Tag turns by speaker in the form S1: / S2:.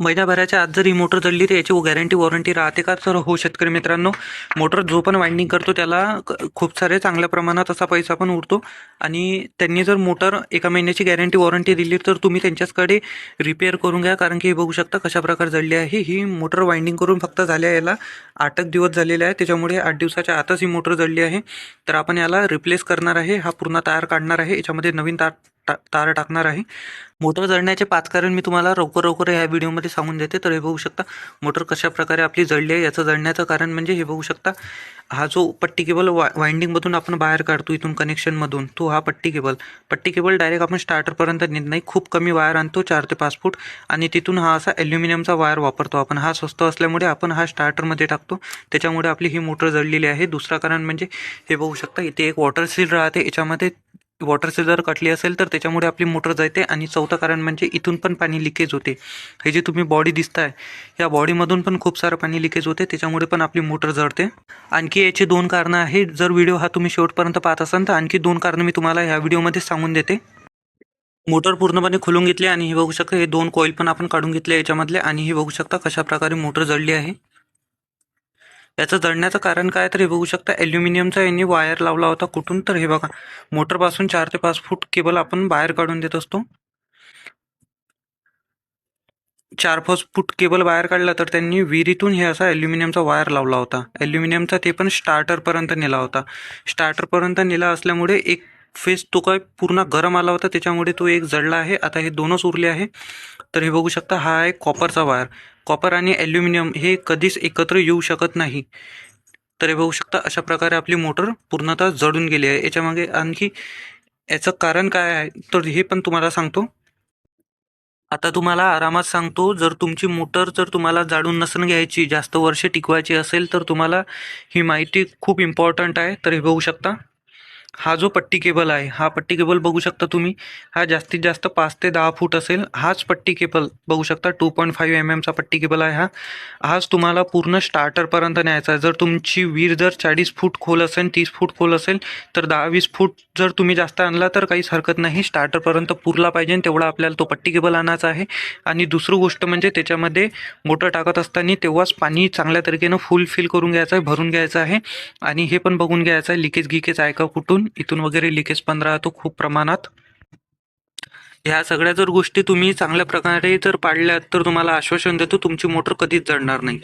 S1: महिन्याभराच्या आत जर ही मोटर जळली तर याची गॅरंटी वॉरंटी राहते का? तर हो शेतकरी मित्रांनो मोटर जो पण वाइंडिंग करतो त्याला क- खूप सारे चांगल्या प्रमाणात असा पैसा पण उरतो. आणि त्यांनी जर मोटर एका महिन्याची गॅरंटी वॉरंटी दिली तर तुम्ही त्यांच्याचकडे रिपेअर करून घ्या. कारण की हे बघू शकता कशा प्रकारे जळली आहे. ही मोटर वाइंडिंग करून फक्त झाल्या याला आठच दिवस झालेले आहे त्याच्यामुळे आठ दिवसाच्या आतच ही मोटर जळली आहे. तर आपण याला रिप्लेस करणार आहे. हा पूर्ण तार काढणार आहे. याच्यामध्ये नवीन तार टा- तार टाकणार आहे. मोटर जळण्याचे पाच कारण मी तुम्हाला लवकर लवकर ह्या व्हिडिओमध्ये सांगून देते. तर हे बघू शकता मोटर कशा प्रकारे आपली जळली आहे याचं जळण्याचं कारण म्हणजे हे बघू शकता हा जो पट्टी केबल वा वाइंडिंगमधून आपण बाहेर काढतो इथून कनेक्शनमधून तो हा पट्टी केबल. पट्टी केबल डायरेक्ट आपण स्टार्टरपर्यंत नेत नाही. खूप कमी वायर आणतो चार ते पाच फूट. आणि तिथून हा असा ॲल्युमिनियमचा वायर वापरतो आपण. हा स्वस्त असल्यामुळे आपण हा स्टार्टरमध्ये टाकतो. त्याच्यामुळे आपली ही मोटर जळलेली आहे. दुसरा कारण म्हणजे हे बघू शकता इथे एक वॉटर सील राहते. याच्यामध्ये वॉटर सेलर जर कटली असेल तर त्याच्यामुळे आपली मोटर जाते आणि चौथं कारण म्हणजे इथून पण पाणी लिकेज होते. हे जे तुम्ही बॉडी दिसताय या बॉडीमधून पण खूप सारं पाणी लिकेज होते त्याच्यामुळे पण आपली मोटर जळते. आणखी याची दोन कारणं आहेत. जर व्हिडिओ हा तुम्ही शेवटपर्यंत पाहत असाल तर आणखी दोन कारणं मी तुम्हाला ह्या व्हिडिओमध्ये सांगून देते. मोटर पूर्णपणे खोलून घेतली आणि हे बघू शकता हे दोन कॉईल पण आपण काढून घेतले याच्यामधले आणि हे बघू शकता कशा प्रकारे मोटर जळली आहे. याचं जळण्याचं कारण काय तर हे बघू शकता. ॲल्युमिनियमचा यांनी वायर लावला होता कुठून तर हे बघा. मोटरपासून चार ते पाच फूट केबल आपण बाहेर काढून देत असतो. चार पाच फूट केबल बाहेर काढला तर त्यांनी विहिरीतून हे असा ॲल्युमिनियमचा वायर लावला होता. ॲल्युमिनियमचा ते पण स्टार्टरपर्यंत नेला होता. स्टार्टरपर्यंत नेला असल्यामुळे एक फेस तो काय पूर्ण गरम आला होता. त्याच्यामुळे तो एक जळला आहे. आता हे दोनच उरले आहे. तर हे बघू शकता हा आहे कॉपरचा वायर कॉपर आणि ॲल्युमिनियम हे कधीच एकत्र येऊ शकत नाही. तर हे बघू शकता अशा प्रकारे आपली मोटर पूर्णतः जळून गेली आहे. याच्यामागे आणखी याचं कारण काय आहे तर हे पण तुम्हाला सांगतो. आता तुम्हाला आरामात सांगतो जर तुमची मोटर जर तुम्हाला जाळून नसून घ्यायची जास्त वर्ष टिकवायची असेल तर तुम्हाला ही माहिती खूप इम्पॉर्टंट आहे. तर हे बघू शकता. हा जो पट्टी केबल आहे हा पट्टी केबल बघू शकता तुम्ही. हा जास्तीत जास्त पाच ते दहा फूट असेल हाच पट्टी केबल बघू शकता. टू पॉईंट फाईव्ह एम एमचा पट्टी केबल आहे हा. हाच तुम्हाला पूर्ण स्टार्टरपर्यंत न्यायचा आहे. जर तुमची विहीर जर चाळीस फूट खोल असेल तीस फूट खोल असेल तर दहा वीस फूट जर तुम्ही जास्त आणला तर काहीच हरकत नाही. स्टार्टरपर्यंत पुरला पाहिजे तेवढा आपल्याला तो पट्टी केबल आणायचा आहे. आणि दुसरी गोष्ट म्हणजे त्याच्यामध्ये मोटर टाकत असताना तेव्हाच पाणी चांगल्या तरीकेनं फुल फिल करून घ्यायचं आहे भरून घ्यायचं आहे. आणि हे पण बघून घ्यायचं आहे. लिकेज गिकेज आहे का कुठून? इथून वगैरे लिकेज पण राहतो खूप प्रमाणात. ह्या सगळ्या जर गोष्टी तुम्ही चांगल्या प्रकारे जर पाळल्यात तर तुम्हाला आश्वासन देतो तुमची मोटर कधीच जळणार नाही.